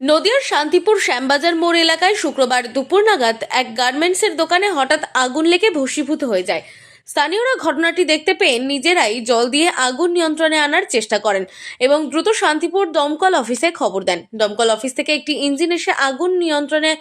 নদিয়ার শান্তিপুর শ্যামবাজার মোড় এলাকায় শুক্রবার দুপুর নাগাদ এক গার্মেন্টসের দোকানে হঠাৎ আগুন লেগে ভস্মীভূত হয়ে যায়। স্থানীয়রা ঘটনাটি দেখতে পেয়ে নিজেরাই জল দিয়ে আগুন নিয়ন্ত্রণে আনার চেষ্টা করেন এবং দ্রুত শান্তিপুর দমকল অফিসে খবর দেন। দমকল অফিস থেকে একটি ইঞ্জিন এসে আগুন নিয়ন্ত্রণে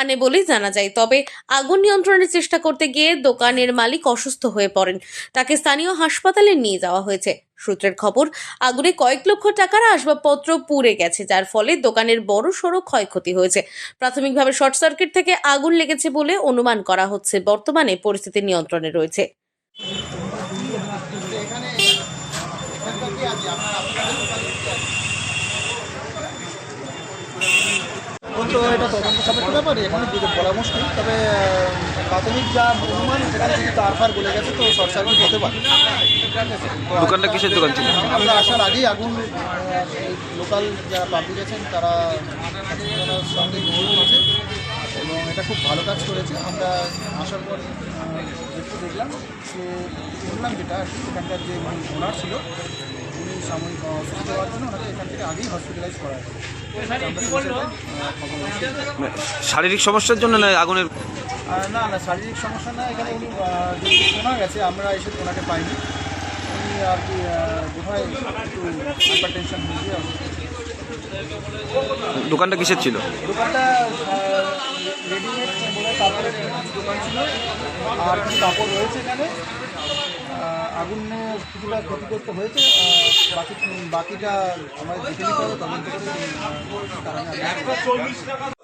আনে বলেই জানা যায়। তবে আগুন নিয়ন্ত্রণের চেষ্টা করতে গিয়ে দোকানের মালিক অসুস্থ হয়ে পড়েন। তাকে স্থানীয় হাসপাতালে নিয়ে যাওয়া হয়েছে। সূত্রের খবর, আগুনে কয়েক লক্ষ টাকার আসবাবপত্র পুড়ে গেছে, যার ফলে দোকানের বড় সড়ো ক্ষয়ক্ষতি হয়েছে। প্রাথমিকভাবে শর্ট সার্কিট থেকে আগুন লেগেছে বলে অনুমান করা হচ্ছে, বর্তমানে পরিস্থিতি নিয়ন্ত্রণে রয়েছে। তো এটা তদন্ত সাপেক্ষ ব্যাপার, এখানে বলা মুশকিল তবে প্রাথমিক যা অনুমান সেখানে যদি তার গলে গেছে তো শর্ট সার্কিট হতে পারে। দোকানটা কিসের দোকান ছিল? আমরা আসার আগেই আগুন লোকাল যারা পাবলিক আছেন তারা সঙ্গে যোগ হয়েছে এবং এটা খুব ভালো কাজ করেছে। আমরা আসার পর একটু দেখলাম যে শুনলাম যেটা আর কি এখানকার যে ওনার ছিল উনি সাময়িক অসুস্থ হওয়ার জন্য ওনাকে এখান থেকে আগেই হসপিটালাইজ করা হয়। মানে শারীরিক সমস্যার জন্য না আগুনের না না শারীরিক সমস্যা না এখানে উনি শোনা গেছে আমরা এসে ওনাকে পাইনি। উনি আর কি বোধহয় একটু হাইপার টেনশন হয়েছে দোকানটা কিসের ছিল? দোকানটা রেডিমেড বলে কাপড়ের দোকান ছিল। আর কিছু কাপড় রয়েছে এখানে। আগুনে কিছুটা ক্ষতিগ্রস্ত হয়েছে। বাকি বাকিটা আমাদের দেখে নিতে হবে তদন্ত করে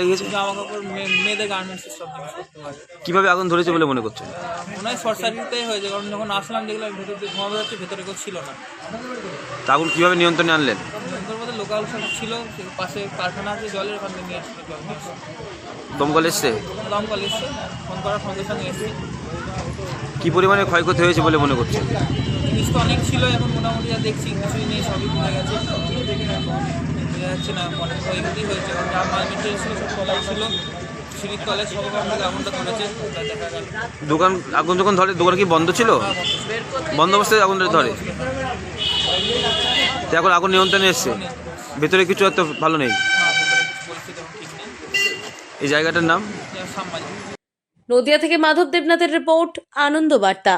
লেগেছে। জামা কাপড় মেয়েদের গার্মেন্টসের সব কীভাবে আগুন ধরেছে বলে মনে করছেন? মনে হয় শর্ট সার্কিটটাই হয়েছে কারণ যখন আসলাম দেখলাম ভেতর দিয়ে ধোঁয়া বেরোচ্ছে ভেতরে কেউ ছিল না। তা আগুন কীভাবে নিয়ন্ত্রণে আনলেন? মধ্যে লোকাল সব ছিল পাশে কারখানা আছে জলের ওখান থেকে নিয়ে আসছে জল। দমকল এসছে? দমকল এসছে ফোন করার সঙ্গে সঙ্গে এসছে। কি পরিমাণে ক্ষয়ক্ষতি হয়েছে বলে মনে করছেন? জিনিস তো অনেক ছিল এখন মোটামুটি যা দেখছি কিছুই নেই সবই পুড়ে গেছে। যাচ্ছে না অনেক ক্ষয়ক্ষতি হয়েছে কারণ যা মাল মেটেরিয়াল ছিল সব তলায় ছিল। সিঁড়ির তলায় সব আগুনটা ধরেছে দেখা গেল। দোকান আগুন যখন ধরে দোকান কি বন্ধ ছিল? বন্ধ অবস্থায় আগুন ধরে এখন আগুন নিয়ন্ত্রণে এসছে। ভেতরে কিছু এত ভালো নেই? নেই। এই জায়গাটার নাম? নদিয়া থেকে মাধব দেবনাথের রিপোর্ট আনন্দ বার্তা।